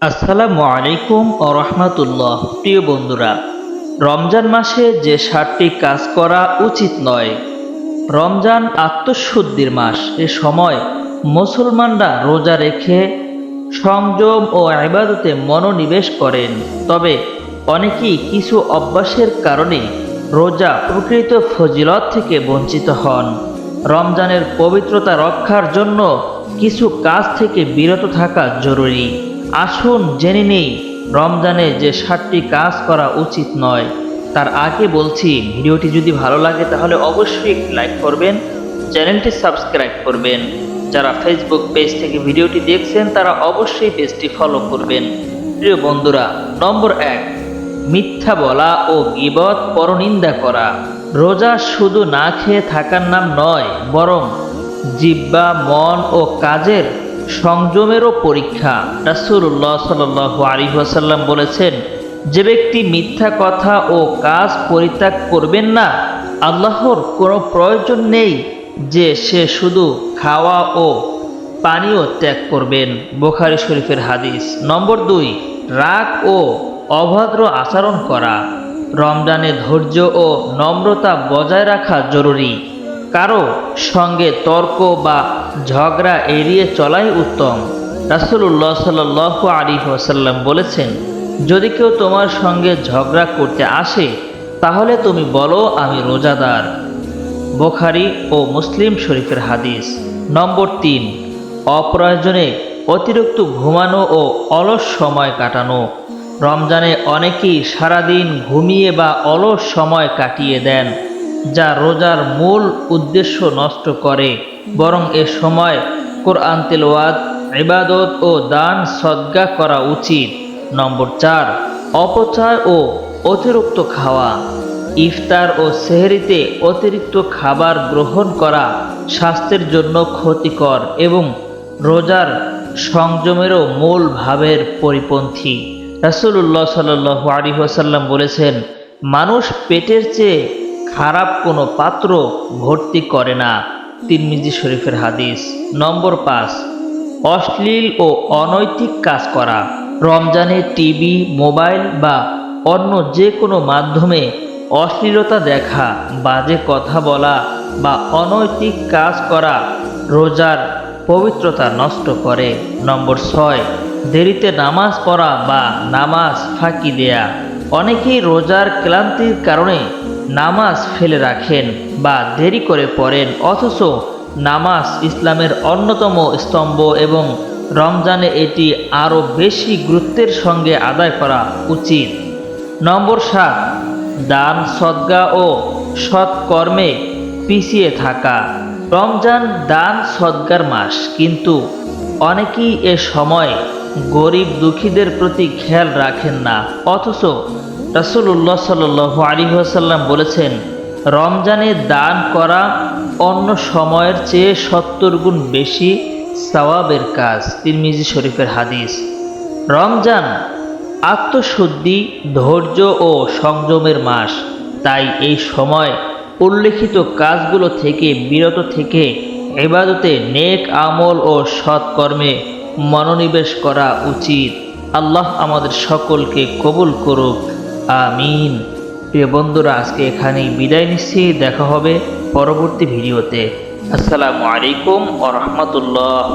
আসসালামু আলাইকুম ও রহমাতুল্লাহ। প্রিয় বন্ধুরা, রমজান মাসে যে সাতটি কাজ করা উচিত নয়, রমজান আত্মশুদ্ধির মাস। এ সময় মুসলমানরা রোজা রেখে সংযম ও ইবাদতে মনোনিবেশ করেন। তবে অনেকেই কিছু অভ্যাসের কারণে রোজা প্রকৃত ফজিলত থেকে বঞ্চিত হন। রমজানের পবিত্রতা রক্ষার জন্য কিছু কাজ থেকে বিরত থাকা জরুরি। আসুন জেনে নেই, রমজানে যে সাতটি কাজ করা উচিত নয়। তার আগে বলছি, ভিডিওটি যদি ভালো লাগে তাহলে অবশ্যই লাইক করবেন, চ্যানেলটি সাবস্ক্রাইব করবেন। যারা ফেসবুক পেজ থেকে ভিডিওটি দেখছেন, তারা অবশ্যই পেজটি ফলো করবেন। প্রিয় বন্ধুরা, নম্বর এক, মিথ্যা বলা ও গিবত পরনিন্দা করা। রোজা শুধু না খেয়ে থাকার নাম নয়, বরং জিব্বা মন ও কাজের সংযমেরও পরীক্ষা। রাসূলুল্লাহ সাল্লাল্লাহু আলাইহি ওয়াসাল্লাম বলেছেন, যে ব্যক্তি মিথ্যা কথা ও কাজ পরিত্যাগ করবেন না, আল্লাহর কোনো প্রয়োজন নেই যে সে শুধু খাওয়া ও পানীয় ত্যাগ করবেন। বোখারি শরীফের হাদিস। নম্বর দুই, রাগ ও অভদ্র আচরণ করা। রমজানে ধৈর্য ও নম্রতা বজায় রাখা জরুরি। কারও সঙ্গে তর্ক বা ঝগড়া এড়িয়ে চলাই উত্তম। রাসূলুল্লাহ সাল্লাহ আলী ওসাল্লাম বলেছেন, যদি কেউ তোমার সঙ্গে ঝগড়া করতে আসে, তাহলে তুমি বলো, আমি রোজাদার। বোখারি ও মুসলিম শরীফের হাদিস। নম্বর তিন, অপ্রয়োজনে অতিরিক্ত ঘুমানো ও অলস সময় কাটানো। রমজানে অনেকেই সারাদিন ঘুমিয়ে বা অলস সময় কাটিয়ে দেন। যা রোজার মূল উদ্দেশ্য নষ্ট করে, বরং এ সময় কোরআন তেলওয়াত, ইবাদত ও দান সদ্গা করা উচিত। নম্বর চার, অপচয় ও অতিরিক্ত খাওয়া। ইফতার ও সেহরিতে অতিরিক্ত খাবার গ্রহণ করা স্বাস্থ্যের জন্য ক্ষতিকর এবং রোজার সংযমেরও মূল ভাবের পরিপন্থী। রাসূলুল্লাহ সাল্লাহ আলী বলেছেন, মানুষ পেটের চেয়ে খারাপ কোনো পাত্র ভর্তি করে না। তিরমিজি শরীফের হাদিস নম্বর পাঁচ, অশ্লীল ও অনৈতিক কাজ করা। রমজানে টিভি, মোবাইল বা অন্য যে কোনো মাধ্যমে অশ্লীলতা দেখা, বাজে কথা বলা বা অনৈতিক কাজ করা রোজার পবিত্রতা নষ্ট করে। নম্বর ছয়, দেরিতে নামাজ পড়া বা নামাজ ফাঁকি দেয়া। অনেকেই রোজার ক্লান্তির কারণে নামাজ ফেলে রাখেন বা দেরি করে পড়েন, অথচ নামাজ ইসলামের অন্যতম স্তম্ভ এবং রমজানে এটি আরও বেশি গুরুত্বের সঙ্গে আদায় করা উচিত। নম্বর সাত, দান, সদ্গা ও সৎকর্মে পিছিয়ে থাকা। রমজান দান, সদ্গার মাস, কিন্তু অনেকেই এ সময় গরিব দুঃখীদের প্রতি খেয়াল রাখেন না, অথচ রাসূলুল্লাহ সাল্লু আলী আসাল্লাম বলেছেন, রমজানে দান করা অন্য সময়ের চেয়ে সত্তর গুণ বেশি সওয়াবের কাজ। তিরমিজি শরীফের হাদিস। রমজান আত্মশুদ্ধি, ধৈর্য ও সংযমের মাস। তাই এই সময় উল্লেখিত কাজগুলো থেকে, বিরত থেকে এবাদতে নেক আমল ও সৎকর্মে মনোনিবেশ করা উচিত। আল্লাহ আমাদের সকলকে কবুল করুক। আমিন। প্রিয় বন্ধুরা, আজকে এখানেই বিদায় নিচ্ছি। দেখা হবে পরবর্তী ভিডিওতে। আসসালামু আলাইকুম ও রহমতুল্লাহ।